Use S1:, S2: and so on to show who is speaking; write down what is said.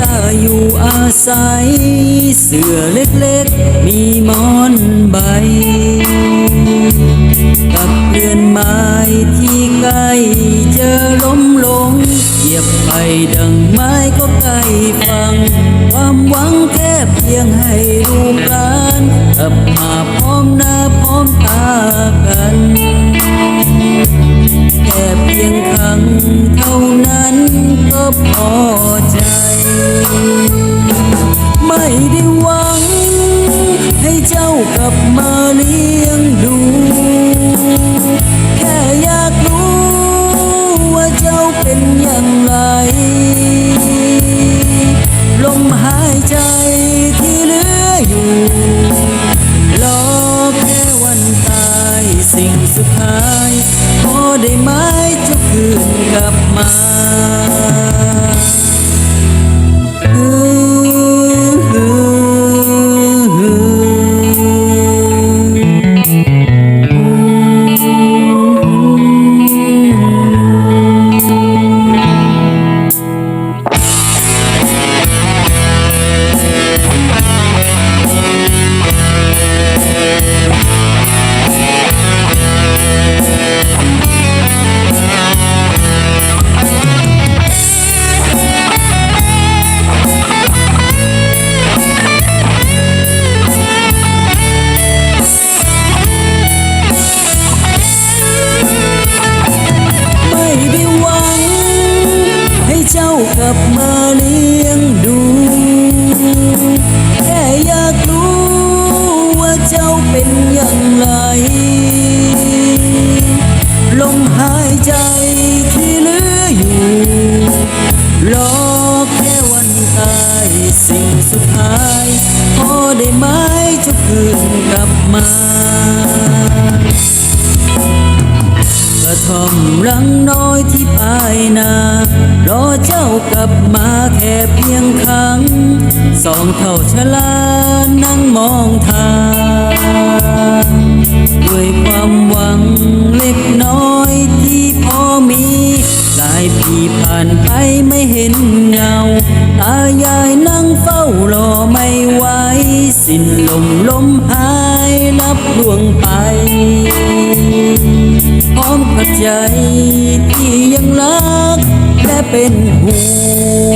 S1: ตาอยู่อาศัย เสือเล็กๆ มีมอนใบ กับเรือนไม้ที่ใกล้จะล้มลงเหยียบไปดังไม้ก็ใกล้ฟัง ความหวังแค่เพียงให้ลูกหลานกลับมาพร้อมหน้าพร้อมตากันแค่เพียงครั้งเท่านั้นก็พอ ไม่ได้หวัง ให้เจ้ากลับมาเลี้ยงดู แค่อยากรู้ว่าเจ้าเป็นอย่างไร ลมหายใจที่เหลืออยู่รอแค่วันตายสิ่งสุดท้าย พอได้ไหมเจะคืนกลับมา เลี้ยงดูแค่อยากรู้ว่าเจ้าเป็นอย่างไรลมหายใจที่เหลืออยู่รอแค่วันตายสิ่งสุดท้าย พอได้ไหมจ้าคืนกลับมากระท่อมรังน้อยที่ปลายนา รอเจ้ากลับมาแค่เพียงครั้ง สองเท่าชะลานั่งมองทางด้วยความหวังเล็กน้อยที่พอมี หลายปีผ่านไปไม่เห็นเงา ตายายนั่งเฝ้ารอไม่ไหวสิ้นลมลมหายรับดวงไป พร้อมกับใจที่ยังรัก เป็นห่วง